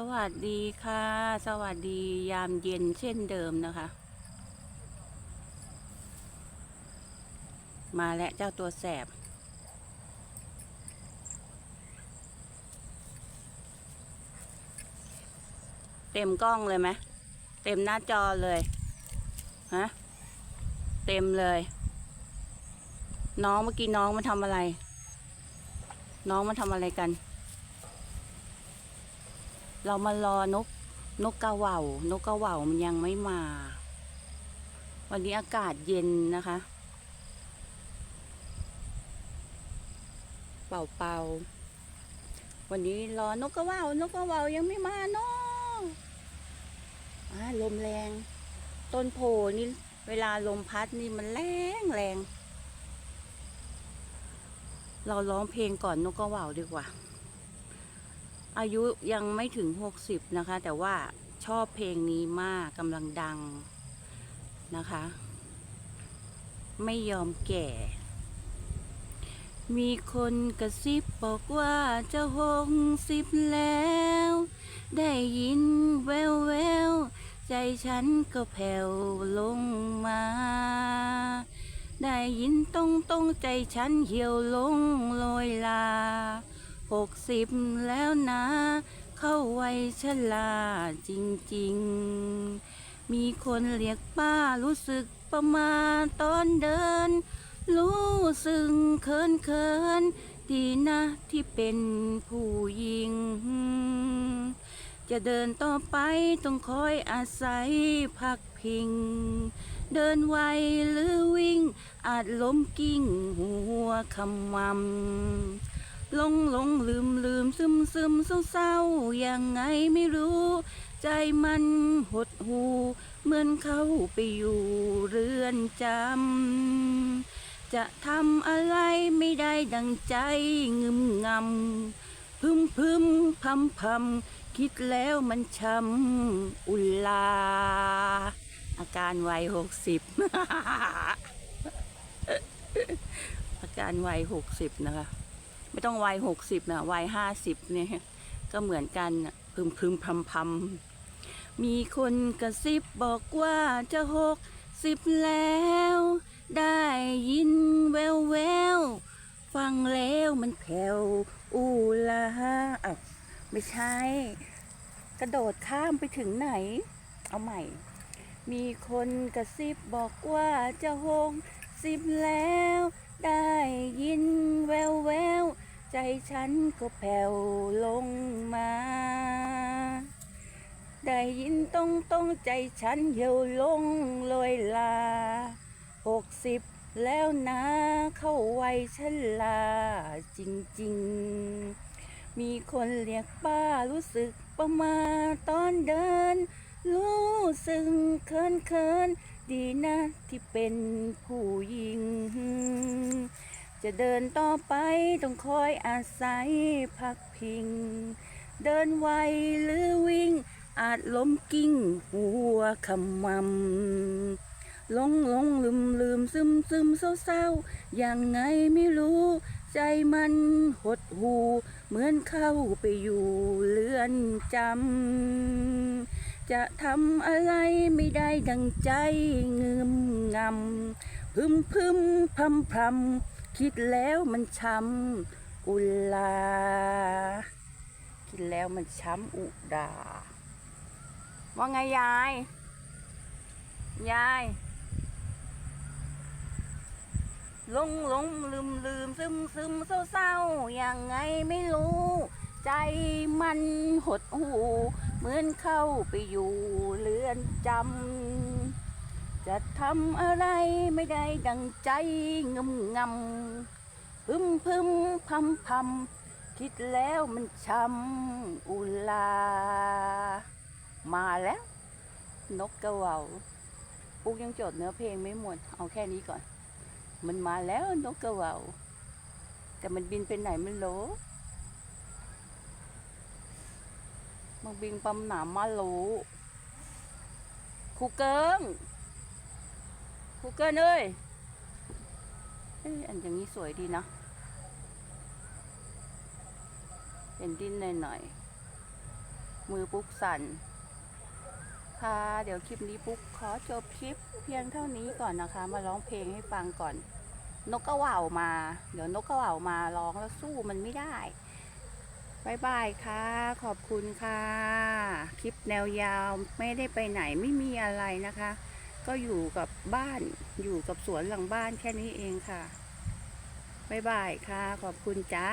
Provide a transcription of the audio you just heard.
สวัสดีค่ะ สวัสดียามเย็นเช่นเดิมนะคะ มาแล้วเจ้าตัวแสบ เต็มกล้องเลยไหมเต็มหน้าจอเลยฮะเต็มเลย น้องเมื่อกี้น้องมาทำอะไร น้องมาทำอะไรกัน เรามารอนกนกกระว่าว นกกระว่าวมันยังไม่มา วันนี้อากาศเย็นนะคะ เป่าเป่าๆวันนี้รอนกกระว่าวนกกระว่ายังไม่มาเนาะอ่าลมแรง ต้นโพนี่เวลาลมพัดนี่มันแรงแรง เราร้องเพลงก่อนนกกระว่าวดีกว่า อายุยังไม่ถึงหกสิบนะคะ แต่ว่าชอบเพลงนี้มากกำลังดังนะคะ ไม่ยอมแก่ มีคนกระซิบบอกว่าจะหกสิบแล้ว ได้ยินแววแววใจฉันก็แผ่วลงมา ได้ยินตรงตรงใจฉันเหี่ยวลงลอยลา หกสิบแล้วนะ เข้าวัยชราจริง ๆ มีคนเรียกป้ารู้สึกประมาณตอนเดิน รู้สึกเขินเขินดีนะที่เป็นผู้หญิง จะเดินต่อไปต้องคอยอาศัยพักพิง เดินไวหรือวิ่ง อาจล้มกิ้งหัวขมำ ลงหลงลืมลืมซึมซึมเศร้าเศร้ายังไงไม่รู้ ใจมันหดหูเหมือนเขาไปอยู่เรือนจำ จะทำอะไรไม่ได้ดังใจงึมงำ พึมพึมพำพำคิดแล้วมันช้ำอุลา อาการวัยหกสิบอาการวัยหกสิบนะคะ ไม่ต้องวัยหกสิบนะวัยห้าสิบเนี่ยก็เหมือนกันพึมพึมพำพำมีคนกระซิบบอกว่าจะหกสิบแล้ว ได้ยินแววแววฟังแล้วมันแผ่วอูลาอ้าวไม่ใช่ กระโดดข้ามไปถึงไหน เอาใหม่ มีคนกระซิบบอกว่าจะหกสิบแล้ว ใจฉันก็แผ่วลงมา ได้ยินตรงตรงใจฉันเหี่ยวลงลอยลาหกสิบแล้วนะเข้าวัยชราจริงๆ มีคนเรียกป้ารู้สึกประมาตอนเดิน รู้สึกเคินเคินดีนะที่เป็นผู้หญิง จะเดินต่อไปต้องคอยอาศัยพักพิง เดินไวหรือวิ่ง อาจล้มกิ้งหัวขมำหลงหลงลืมลืมซึมซึมเศร้าเศร้ายังไงไม่รู้ ใจมันหดหู เหมือนเข้าไปอยู่เรือนจำ จะทำอะไรไม่ได้ดังใจเงืมงำพึมพึมพำพำ คิดแล้วมันช้ำอุลา คิดแล้วมันช้ำอุดา ว่าไงยาย ยายลงลงลืมลืมซึมซึมเศร้าเศร้ายังไงไม่รู้ ใจมันหดหู เหมือนเข้าไปอยู่เรือนจำ จะทำอะไรไม่ได้ดังใจงมงำพึมพึมพำพำคิดแล้วมันช้ำอุลา มาแล้ว นกกระว่าปุ๊กยังจดเนื้อเพลงไม่หมด เอาแค่นี้ก่อน มันมาแล้วนกกระว่าแต่มันบินไปไหนไม่รู้มันบินปั๊มหนามมารู้ครูเกิง ครูเกิงเอ้ยเอ้ยอันอย่างนี้สวยดีนะเป็นดินหน่อยๆ มือปุ๊กสั่นค่ะ เดี๋ยวคลิปนี้ปุ๊กขอจบคลิปเพียงเท่านี้ก่อนนะคะ มาร้องเพลงให้ฟังก่อน นกกระว่าวมา เดี๋ยวนกกระว่าวมาร้องแล้วสู้มันไม่ได้บายบายค่ะ ขอบคุณค่ะ คลิปแนวยาวไม่ได้ไปไหนไม่มีอะไรนะคะ ก็อยู่กับบ้านอยู่กับสวนหลังบ้านแค่นี้เองค่ะบ๊ายบายค่ะ ขอบคุณจ้า